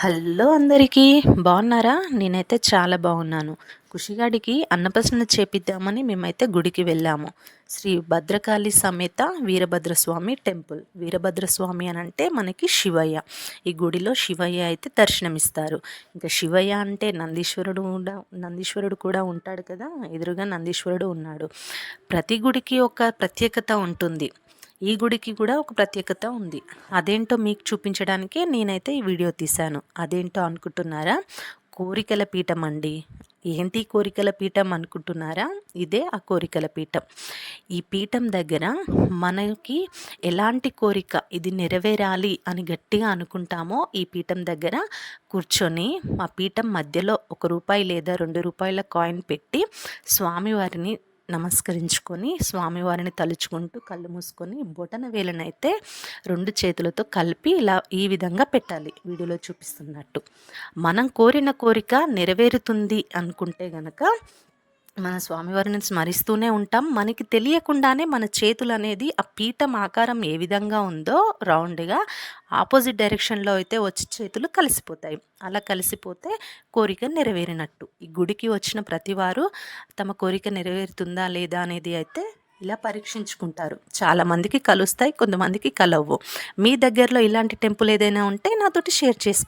Hello అందరికీ బాగున్నారా? నేనైతే చాలా బాగున్నాను. కుషిగాడికి అన్నప్రసన్న చేపిద్దామని మేమైతే గుడికి వెళ్ళాము. శ్రీ భద్రకాళి సమేత వీరభద్రస్వామి టెంపుల్. వీరభద్రస్వామి అని అంటే మనకి శివయ్య. ఈ గుడిలో శివయ్య అయితే దర్శనమిస్తారు. ఇంకా శివయ్య అంటే నందీశ్వరుడు కూడా నందీశ్వరుడు కూడా ఉంటాడు కదా? ఎదురుగా నందీశ్వరుడు ఉన్నాడు. ప్రతి గుడికి ఒక ప్రత్యేకత ఉంటుంది. ఈ గుడికి కూడా ఒక ప్రత్యేకత ఉంది. అదేంటో మీకు చూపించడానికే నేనైతే ఈ వీడియో తీశాను. అదేంటో అనుకుంటున్నారా? కోరికల పీఠం అండి. ఏంటి కోరికల పీఠం అనుకుంటున్నారా? ఇదే ఆ కోరికల పీఠం. ఈ పీఠం దగ్గర మనకి ఎలాంటి కోరిక ఇది నెరవేరాలి అని గట్టిగా అనుకుంటామో ఈ పీఠం దగ్గర కూర్చొని మా పీఠం మధ్యలో ఒక రూపాయి లేదా రెండు రూపాయల కాయిన్ పెట్టి స్వామివారిని నమస్కరించుకొని స్వామివారిని తలుచుకుంటూ కళ్ళు మూసుకొని బొటన వేలనైతే రెండు చేతులతో కలిపి ఇలా ఈ విధంగా పెట్టాలి వీడియోలో చూపిస్తున్నట్టు. మనం కోరిన కోరిక నెరవేరుతుంది అనుకుంటే గనక మన స్వామివారిని స్మరిస్తూనే ఉంటాం. మనకి తెలియకుండానే మన చేతులు అనేది ఆ పీఠం ఆకారం ఏ విధంగా ఉందో రౌండ్గా ఆపోజిట్ డైరెక్షన్లో అయితే వచ్చి చేతులు కలిసిపోతాయి. అలా కలిసిపోతే కోరిక నెరవేరినట్టు. ఈ గుడికి వచ్చిన ప్రతివారు తమ కోరిక నెరవేరుతుందా లేదా అనేది అయితే ఇలా పరీక్షించుకుంటారు. చాలామందికి కలుస్తాయి కొంతమందికి కలవు. మీ దగ్గరలో ఇలాంటి టెంపుల్ ఏదైనా ఉంటే నాతోటి షేర్ చేసుకో